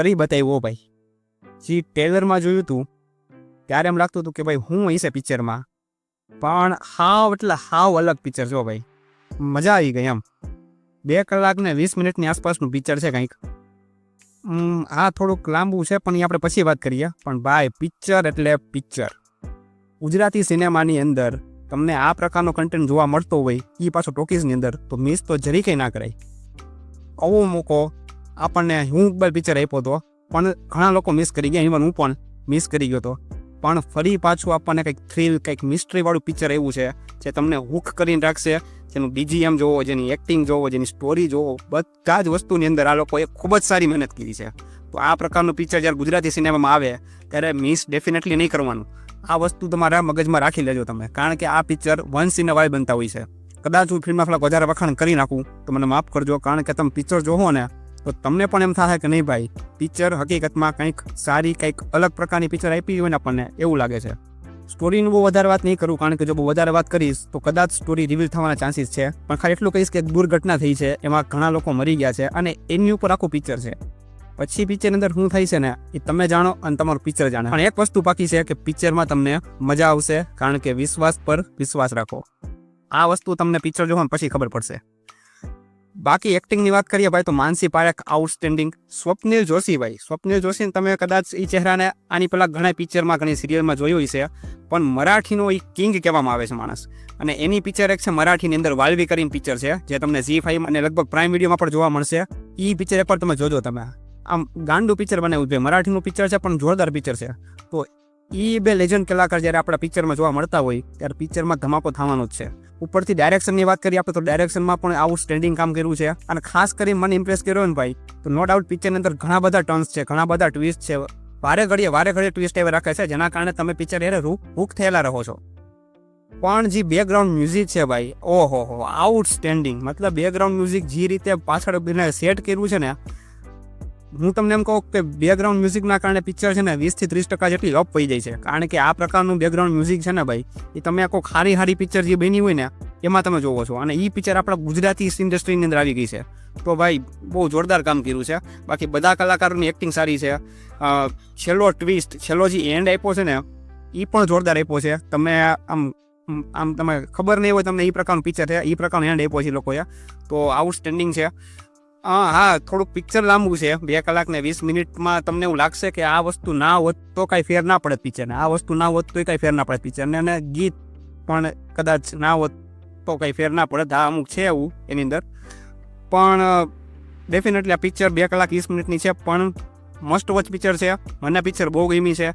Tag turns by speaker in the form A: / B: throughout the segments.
A: કરી બતાવ્યો ભાઈ. જે ટેલરમાં જોયું હતું ત્યારે એમ લાગતું હતું કે ભાઈ હું હશે પિક્ચરમાં પણ હાવ એટલે હાવ અલગ પિક્ચર જો ભાઈ. મજા આવી ગઈ એમ. બે કલાક ને વીસ મિનિટની આસપાસનું પિક્ચર છે કંઈક. આ થોડુંક લાંબુ છે, પણ એ આપણે પછી વાત કરીએ. પણ ભાઈ પિક્ચર એટલે પિક્ચર ગુજરાતી સિનેમાની અંદર તમને આ પ્રકારનો કન્ટેન્ટ જોવા મળતો હોય એ પાછો ટોકીઝની અંદર, તો મિસ તો જરી કંઈ ના કરાય. આવો મોકો આપણને હું પિક્ચર આપ્યો હતો, પણ ઘણા લોકો મિસ કરી ગયા ઇવન હું પણ મિસ કરી ગયો હતો. પણ ફરી પાછું આપણને કંઈક થ્રિલ કંઈક મિસ્ટ્રીવાળું પિક્ચર એવું છે, જે તમને હુક કરીને રાખશે. જેનું બીજીએમ જોવો, જેની એક્ટિંગ જોવો, જેની સ્ટોરી જોવો, બધા જ વસ્તુની અંદર આ લોકોએ ખૂબ જ સારી મહેનત કરી છે. તો આ પ્રકારનું પિક્ચર જ્યારે ગુજરાતી સિનેમામાં આવે, ત્યારે મિસ ડેફિનેટલી નહીં કરવાનું. આ વસ્તુ તમારા મગજમાં રાખી લેજો તમે, કારણ કે આ picture once in a while બનતા હોય છે. કદાચ હું ફિલ્મમાં થોડાક વધારે વખાણ કરી નાખું, તો મને માફ કરજો, કારણ કે તમે પિક્ચર જોવો ને તો તમને પણ એમ થાય કે નહીં ભાઈ પિક્ચર હકીકતમાં કંઈક સારી, કંઈક અલગ પ્રકારની પિક્ચર આપી હોય ને આપણને એવું લાગે છે. સ્ટોરીનું બહુ વધારે વાત નહીં કરું, કારણ કે જો બહુ વધારે વાત કરીશ તો કદાચ સ્ટોરી રિવીલ થવાના ચાન્સીસ છે. પણ ખાલી એટલું કહીશ કે દુર્ઘટના થઈ છે, એમાં ઘણા લોકો મરી ગયા છે અને એની ઉપર આખું પિક્ચર છે. પછી પિક્ચરની અંદર શું થાય છે ને, એ તમે જાણો અને તમારું પિક્ચર જાણે. પણ એક વસ્તુ બાકી છે કે પિક્ચરમાં તમને મજા આવશે, કારણ કે વિશ્વાસ પર વિશ્વાસ રાખો. આ વસ્તુ તમને પિક્ચર જોવા પછી ખબર પડશે. બાકી એક્ટિંગની વાત કરીએ ભાઈ, તો માનસી પારેખ આઉટસ્ટેન્ડિંગ સ્વપ્નિલ જોશી ભાઈ, સ્વપ્નિલ જોશીને તમે કદાચ એ ચહેરાને આની પહેલાં ઘણા પિક્ચરમાં ઘણી સિરિયલમાં જોયું છે પણ મરાઠીનો એ કિંગ કહેવામાં આવે છે માણસ. અને એની પિક્ચર એક છે મરાઠીની અંદર વાલવી કરીને પિક્ચર છે, જે તમને ઝી ફાઈવ અને લગભગ પ્રાઇમ વિડીયોમાં પણ જોવા મળશે. એ પિક્ચર પર તમે જોજો તમે. આમ ગાંડું પિક્ચર બનાવ્યું છે. મરાઠીનું પિક્ચર છે, પણ જોરદાર પિક્ચર છે. તો એ બે લેજન્ડ કલાકાર જ્યારે આપણા પિક્ચરમાં જોવા મળતા હોય, ત્યારે પિક્ચરમાં ધમાકો થવાનો જ છે. ઉપરથી ડાયરેક્શનની વાત કરીએ આપણે, તો ડાયરેક્શનમાં પણ આઉટસ્ટેન્ડિંગ કામ કર્યું છે. અને ખાસ કરી મને ઇમ્પ્રેસ કર્યો ને ભાઈ, તો નો ડાઉટ પિક્ચરની અંદર ઘણા બધા ટર્ન્સ છે, ઘણા બધા ટ્વિસ્ટ છે. વારે ઘડીએ વારે ઘડીએ ટ્વિસ્ટ એવા રાખે છે, જેના કારણે તમે પિક્ચર એને હુક થયેલા રહો છો. પણ જે બેકગ્રાઉન્ડ મ્યુઝિક છે ભાઈ ઓહો હો આઉટસ્ટેન્ડિંગ મતલબ બેકગ્રાઉન્ડ મ્યુઝિક જે રીતે પાછળ સેટ કર્યું છે ને હું તમને એમ કહું કે બેકગ્રાઉન્ડ મ્યુઝિકના કારણે પિક્ચર છે ને વીસથી ત્રીસ ટકા જેટલી અપ પડી જાય છે કારણ કે આ પ્રકારનું બેકગ્રાઉન્ડ મ્યુઝિક છે ને ભાઈ એ તમે આખો ખારી હારી પિક્ચર જે બની હોય ને એમાં તમે જોવો છો અને એ પિક્ચર આપણા ગુજરાતી ઇન્ડસ્ટ્રીની અંદર આવી ગઈ છે તો ભાઈ બહુ જોરદાર કામ કર્યું છે બાકી બધા કલાકારોની એક્ટિંગ સારી છે છેલ્લો ટ્વિસ્ટ છેલ્લો જે એન્ડ આપ્યો છે ને એ પણ જોરદાર આપ્યો છે તમે આમ આમ તમે ખબર નહીં હોય તમને એ પ્રકારનું પિક્ચર છે એ પ્રકારનું એન્ડ આપ્યો છે લોકોએ તો આઉટસ્ટેન્ડિંગ છે હા હા, થોડુંક પિક્ચર લાંબુ છે. બે કલાક ને વીસ મિનિટમાં તમને એવું લાગશે કે આ વસ્તુ ના હોત તો કાંઈ ફેર ના પડે પિક્ચરને આ વસ્તુ ના હોત તો કાંઈ ફેર ના પડે પિક્ચરને અને ગીત પણ કદાચ ના હોત તો કાંઈ ફેર ના પડે. હા અમુક છે એવું એની અંદર. પણ ડેફિનેટલી આ પિક્ચર બે કલાક વીસ મિનિટની છે, પણ મસ્ટ વોચ પિક્ચર છે. મને પિક્ચર બહુ ગમી છે.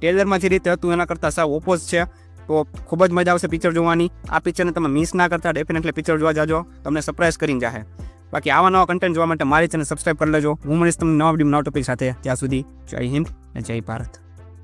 A: ટેલરમાં જે રીતે હતું, એના કરતાં સાવ ઓપોઝ છે. તો ખૂબ જ મજા આવશે પિક્ચર જોવાની. આ પિક્ચરને તમે મિસ ના કરતા ડેફિનેટલી પિક્ચર જોવા જાજો. તમને સરપ્રાઈઝ કરીને જાહે. બાકી આવા નવા કન્ટેન્ટ જોવા માટે મારી ચેનલ સબસ્ક્રાઈબ કરી લેજો. હું મળીશ તમને નવા વીડિયો નવા ટોપિક સાથે. ત્યાં સુધી જય હિન્દ જય ભારત.